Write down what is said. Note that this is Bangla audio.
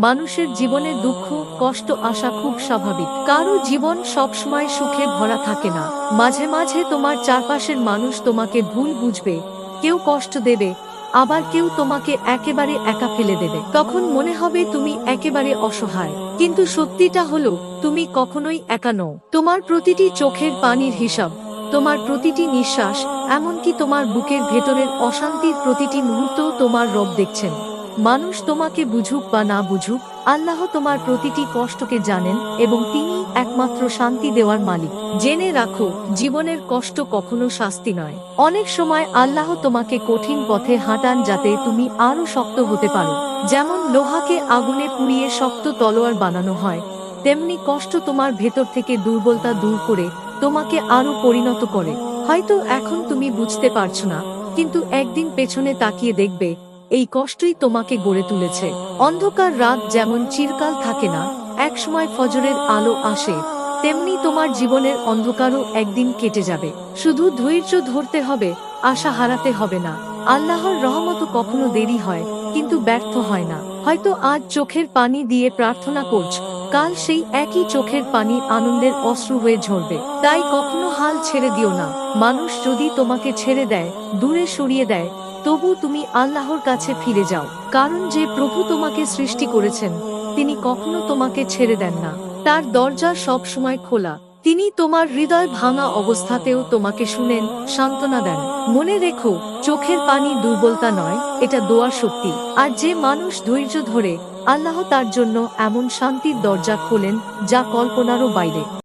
মানুষের জীবনে দুঃখ, কষ্ট আসা খুব স্বাভাবিক। কারও জীবন সবসময় সুখে ভরা থাকে না। মাঝে মাঝে তোমার চারপাশের মানুষ তোমাকে ভুল বুঝবে, কেউ কষ্ট দেবে, আবার কেউ তোমাকে একেবারে একা ফেলে দেবে। তখন মনে হবে তুমি একেবারে অসহায়। কিন্তু সত্যিটা হলো, তুমি কখনোই একা নও। তোমার প্রতিটি চোখের পানির হিসাব, তোমার প্রতিটি নিঃশ্বাস, এমনকি তোমার বুকের ভেতরের অশান্তির প্রতিটি মুহূর্ত তোমার রব দেখছেন। মানুষ তোমাকে বুঝুক বা না বুঝুক, আল্লাহ তোমার প্রতিটি কষ্টকে জানেন এবং তিনি একমাত্র শান্তি দেওয়ার মালিক। জেনে রাখো, জীবনের কষ্ট কখনো শাস্তি নয়। অনেক সময় আল্লাহ তোমাকে কঠিন পথে হাঁটান যাতে তুমি আরও শক্ত হতে পারো। যেমন লোহাকে আগুনে পুড়িয়ে শক্ত তলোয়ার বানানো হয়, তেমনি কষ্ট তোমার ভেতর থেকে দুর্বলতা দূর করে তোমাকে আরও পরিণত করে। হয়তো এখন তুমি বুঝতে পারছ না, কিন্তু একদিন পেছনে তাকিয়ে দেখবে এই কষ্টই তোমাকে গড়ে তুলেছে। অন্ধকার রাত যেমন চিরকাল থাকে না, একসময় ফজরের আলো আসে, তেমনি তোমার জীবনের অন্ধকারও একদিন কেটে যাবে। শুধু ধৈর্য ধরতে হবে, আশা হারাতে হবে না। আল্লাহর রহমত কখনো দেরি হয়, কিন্তু ব্যর্থ হয় না। হয়তো আজ চোখের পানি দিয়ে প্রার্থনা করছ, কাল সেই একই চোখের পানি আনন্দের অশ্রু হয়ে ঝরবে। তাই কখনো হাল ছেড়ে দিও না। মানুষ যদি তোমাকে ছেড়ে দেয়, দূরে সরিয়ে দেয় তবু তুমি আল্লাহর কাছে ফিরে যাও, কারণ যে প্রভু তোমাকে সৃষ্টি করেছেন, তিনি কখনো তোমাকে ছেড়ে দেন না। তার দরজা সব সময় খোলা। তিনি তোমার হৃদয় ভাঙা অবস্থাতেও তোমাকে শুনেন, সান্ত্বনা দেন। মনে রেখো, চোখের পানি দুর্বলতা নয়, এটা দোয়ার শক্তি। আর যে মানুষ ধৈর্য ধরে, আল্লাহ তার জন্য এমন শান্তির দরজা খোলেন, যা কল্পনারও বাইরে।